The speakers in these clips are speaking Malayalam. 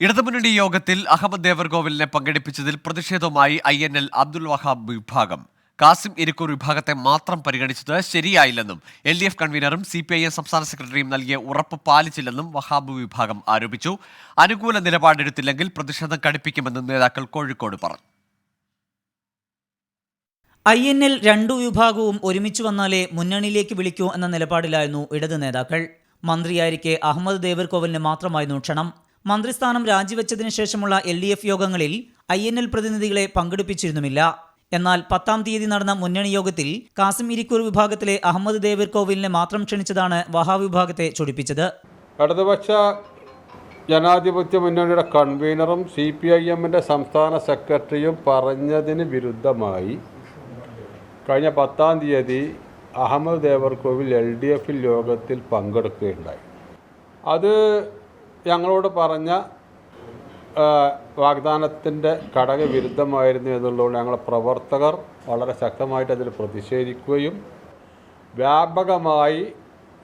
ഇടതുമുന്നണി യോഗത്തിൽ അഹമ്മദ് ദേവർഗോവിലിനെ പങ്കെടുപ്പിച്ചതിൽ പ്രതിഷേധവുമായി I N L Abdul Wahab വിഭാഗം. കാസിം ഇരിക്കൂർ വിഭാഗത്തെ മാത്രം പരിഗണിച്ചത് ശരിയായില്ലെന്നും എൽ ഡി എഫ് കൺവീനറും സി പി ഐ എം സംസ്ഥാന സെക്രട്ടറിയും നൽകിയ ഉറപ്പ് പാലിച്ചില്ലെന്നും വഹാബ് വിഭാഗം ആരോപിച്ചു. അനുകൂല നിലപാടെടുത്തില്ലെങ്കിൽ പ്രതിഷേധം കടുപ്പിക്കുമെന്നും നേതാക്കൾ കോഴിക്കോട് പറഞ്ഞു. ഐ എൻ എൽ രണ്ടു വിഭാഗവും ഒരുമിച്ച് വന്നാലേ മുന്നണിയിലേക്ക് വിളിക്കൂ എന്ന നിലപാടിലായിരുന്നു ഇടത് നേതാക്കൾ. മന്ത്രിയായിരിക്കെ അഹമ്മദ് ദേവർകോവലിന് മാത്രമായിരുന്നു ക്ഷണം. മന്ത്രിസ്ഥാനം രാജിവെച്ചതിനു ശേഷമുള്ള എൽ ഡി എഫ് യോഗങ്ങളിൽ ഐ എൻ എൽ പ്രതിനിധികളെ പങ്കെടുപ്പിച്ചിരുന്നുമില്ല. എന്നാൽ പത്താം തീയതി നടന്ന മുന്നണി യോഗത്തിൽ കാസിം ഇരിക്കൂർ വിഭാഗത്തിലെ അഹമ്മദ് ദേവർകോവിലിനെ മാത്രം ക്ഷണിച്ചതാണ് വഹാ വിഭാഗത്തെ ചൊടിപ്പിച്ചത്. ഇടതുപക്ഷ ജനാധിപത്യ മുന്നണിയുടെ കൺവീനറും സി പി ഐ എമ്മിന്റെ സംസ്ഥാന സെക്രട്ടറിയും പറഞ്ഞതിന് വിരുദ്ധമായി കഴിഞ്ഞ പത്താം തീയതി അഹമ്മദ് ദേവർകോവിൽ എൽ ഡി എഫിൽ യോഗത്തിൽ പങ്കെടുക്കുകയുണ്ടായി. അത് ഞങ്ങളോട് പറഞ്ഞ വാഗ്ദാനത്തിന്റെ ഘടക വിരുദ്ധമായിരുന്നു എന്നുള്ളതുകൊണ്ട് ഞങ്ങളെ പ്രവർത്തകർ വളരെ ശക്തമായിട്ട് അതിൽ പ്രതിഷേധിക്കുകയും വ്യാപകമായി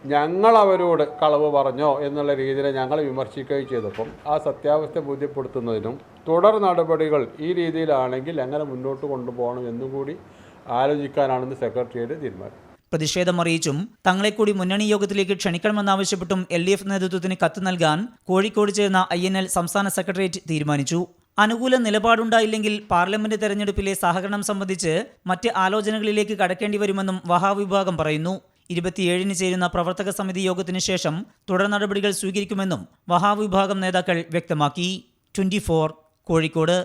ഞങ്ങളവരോട് കളവ് പറഞ്ഞോ എന്നുള്ള രീതിയിൽ ഞങ്ങൾ വിമർശിക്കുകയും ചെയ്തപ്പം ആ സത്യാവസ്ഥ ബോധ്യപ്പെടുത്തുന്നതിനും തുടർ നടപടികൾ ഈ രീതിയിലാണെങ്കിൽ എങ്ങനെ മുന്നോട്ട് കൊണ്ടുപോകണം എന്നും കൂടി ആലോചിക്കാനാണെന്ന് സെക്രട്ടറിയേറ്റ് തീരുമാനം. പ്രതിഷേധം അറിയിച്ചും തങ്ങളെ കൂടി മുന്നണി യോഗത്തിലേക്ക് ക്ഷണിക്കണമെന്നാവശ്യപ്പെട്ടും എൽ ഡി എഫ് നേതൃത്വത്തിന് കത്ത് നൽകാൻ കോഴിക്കോട് ചേർന്ന ഐ എൻ എൽ സംസ്ഥാന സെക്രട്ടേറിയറ്റ് തീരുമാനിച്ചു. അനുകൂല നിലപാടുണ്ടായില്ലെങ്കിൽ പാർലമെന്റ് തെരഞ്ഞെടുപ്പിലെ സഹകരണം സംബന്ധിച്ച് മറ്റ് ആലോചനകളിലേക്ക് കടക്കേണ്ടി വരുമെന്നും വഹാ വിഭാഗം പറയുന്നു. ഇരുപത്തിയേഴിന് ചേരുന്ന പ്രവർത്തക സമിതി യോഗത്തിന് ശേഷം തുടർ നടപടികൾ സ്വീകരിക്കുമെന്നും വഹാ വിഭാഗം നേതാക്കൾ വ്യക്തമാക്കി. ട്വന്റി കോഴിക്കോട്.